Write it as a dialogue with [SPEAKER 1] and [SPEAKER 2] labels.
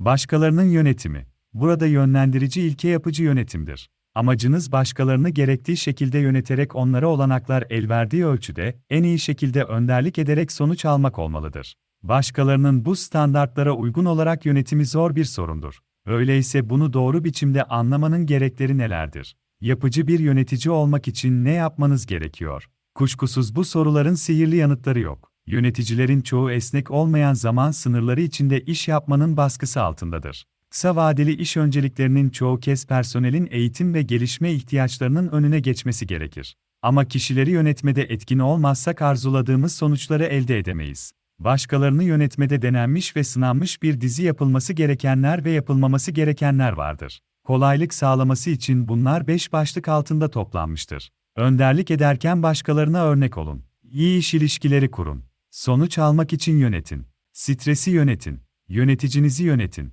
[SPEAKER 1] Başkalarının yönetimi. Burada yönlendirici ilke yapıcı yönetimdir. Amacınız başkalarını gerektiği şekilde yöneterek onlara olanaklar el verdiği ölçüde en iyi şekilde önderlik ederek sonuç almak olmalıdır. Başkalarının bu standartlara uygun olarak yönetimi zor bir sorundur. Öyleyse bunu doğru biçimde anlamanın gerekleri nelerdir? Yapıcı bir yönetici olmak için ne yapmanız gerekiyor? Kuşkusuz bu soruların sihirli yanıtları yok. Yöneticilerin çoğu esnek olmayan zaman sınırları içinde iş yapmanın baskısı altındadır. Kısa vadeli iş önceliklerinin çoğu kez personelin eğitim ve gelişme ihtiyaçlarının önüne geçmesi gerekir. Ama kişileri yönetmede etkin olmazsak arzuladığımız sonuçları elde edemeyiz. Başkalarını yönetmede denenmiş ve sınanmış bir dizi yapılması gerekenler ve yapılmaması gerekenler vardır. Kolaylık sağlaması için bunlar beş başlık altında toplanmıştır. Önderlik ederken başkalarına örnek olun. İyi iş ilişkileri kurun. Sonuç almak için yönetin. Stresi yönetin. Yöneticinizi yönetin.